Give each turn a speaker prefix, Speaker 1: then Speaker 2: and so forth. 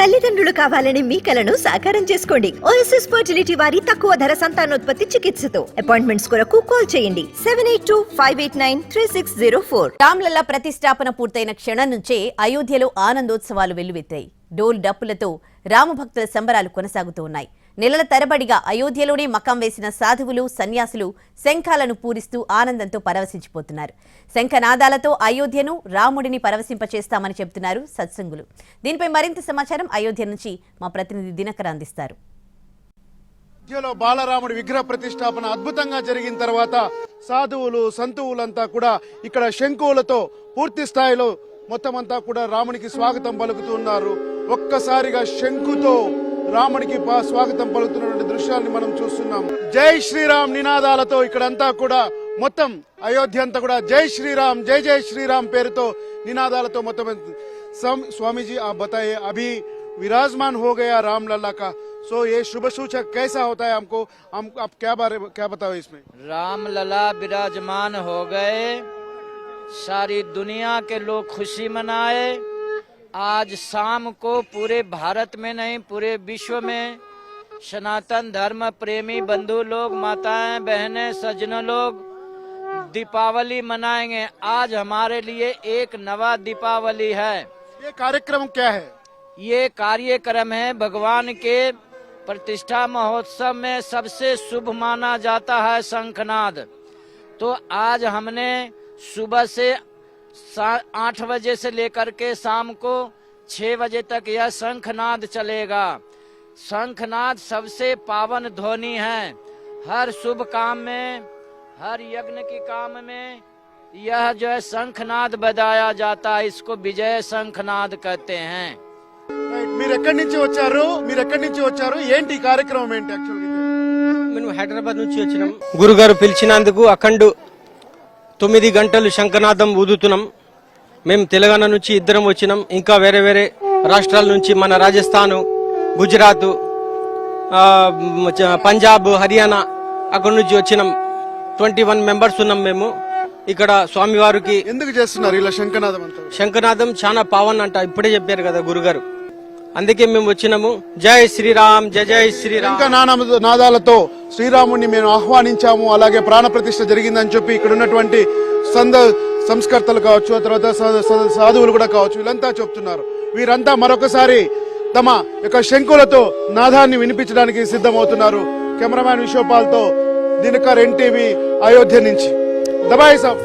Speaker 1: తల్లిదండ్రులు కావాలని మీ కలను సాకారం చేసుకోండి. ఓఎస్ఎస్ ఫర్టిలిటీ వారి తక్కువ ధర సంతానోత్పత్తి చికిత్సతో. అపాయింట్మెంట్స్ కొరకు కాల్ చేయండి. Seven eight two five eight nine three six zero four
Speaker 2: Ramlalla ప్రతిష్టాపన పూర్తయిన క్షణం నుంచే అయోధ్యలో ఆనందోత్సవాలు వెల్లువెత్తాయి. డోల్ డప్పులతో రామభక్తుల సంబరాలు కొనసాగుతూ ఉన్నాయి. నెలల తరబడిగా అయోధ్యలోనే మకం వేసిన సాధువులు సన్యాసులు శంఖాలను పూరిస్తూ ఆనందంతో పరవశించిపోతున్నారు. శంఖనాదాలతో అయోధ్యను రాముడిని పరవశింపచేస్తామని చెబుతున్నారు సత్సంగులు. దీనిపై మరింత సమాచారం అయోధ్య నుంచి మా ప్రతినిధి దినకర్ అందిస్తారు.
Speaker 3: అయోధ్యలో బాలరాముడి విగ్రహ ప్రతిష్టాపన అద్భుతంగా జరిగిన తర్వాత సాధువులు సంతువులంతా కూడా ఇక్కడ శంకువులతో పూర్తి స్థాయిలో మొత్తం అంతా కూడా రామునికి స్వాగతం పలుకుతున్నారు. ఒక్కసారిగా శంకుతో రాముడికి పా- స్వాగతం పలుకుతున్నటువంటి దృశ్యాన్ని మనం చూస్తున్నాం జై శ్రీరామ్ నినాదాలతో ఇక్కడంతా కూడా మొత్తం అయోధ్య అంతా కూడా జై శ్రీరామ్ జై జై శ్రీరామ్ పేరుతో నినాదాలతో మొత్తం सम स्वामी जी आप बताइए अभी विराजमान हो गया रामलला का सो ये शुभ सूचक कैसा होता है हमको हम आप क्या बारे क्या बताओ इसमें
Speaker 4: राम लला विराजमान हो गए सारी दुनिया के लोग खुशी मनाए आज शाम को पूरे भारत में नहीं पूरे विश्व में सनातन धर्म प्रेमी बंधु लोग माताएँ बहनें सज्जन लोग दीपावली मनाएँगे। आज हमारे लिए एक नवा दीपावली है।
Speaker 3: ये कार्यक्रम क्या है?
Speaker 4: ये कार्यक्रम है भगवान के प्रतिष्ठा महोत्सव में सबसे शुभ माना जाता है शंखनाद। तो आज हमने सुबह से सा- आठ बजे से लेकर के शाम को छह बजे तक यह शंखनाद चलेगा शंखनाद सबसे पावन ध्वनि है हर शुभ काम में हर यज्ञ के काम में यह जो है शंखनाद बजाया जाता है इसको विजय शंखनाद कहते हैं
Speaker 3: రైట్ మీరు ఎక్కడి నుంచి వచ్చారు మీరు ఎక్కడి నుంచి వచ్చారు ఏంటి ఈ కార్యక్రమం ఏంటి యాక్చువల్గా
Speaker 5: మేము హైదరాబాద్ నుంచి వచ్చినాం గురుగారు పిలిచినందుకు అఖండు తొమ్మిది గంటలు శంఖనాదం ఊదుతున్నాం. మేము తెలంగాణ నుంచి ఇద్దరం వచ్చినాం. ఇంకా వేరే వేరే రాష్ట్రాల నుంచి మన రాజస్థాన్ గుజరాత్ పంజాబ్ హర్యానా అక్కడ నుంచి వచ్చినాం. ట్వంటీ వన్ మెంబర్స్ ఉన్నాం మేము. ఇక్కడ స్వామివారికి
Speaker 3: ఎందుకు చేస్తున్నారు ఇలా శంఖనాదం
Speaker 5: శంఖనాదం చాలా పావన్ అంట. ఇప్పుడే చెప్పారు కదా గురుగారు. అందుకే మేము వచ్చినాము. జై శ్రీరామ్ జయ జై శ్రీరామ్.
Speaker 3: ఇంకా నానా నాదాలతో శ్రీరాముడిని మేము ఆహ్వానించాము. అలాగే ప్రాణ ప్రతిష్ఠ జరిగిందని చెప్పి ఇక్కడ ఉన్నటువంటి సంద సంస్కర్తలు కావచ్చు ఆ తర్వాత సాధువులు కూడా కావచ్చు వీళ్ళంతా చెప్తున్నారు. వీరంతా మరొకసారి తమ యొక్క శంకులతో నాదాన్ని వినిపించడానికి సిద్ధమవుతున్నారు. కెమెరామ్యాన్ విశ్వపాల్తో దినకర్ ఎన్టీవీ అయోధ్య నుంచి. దబాయి సాబ్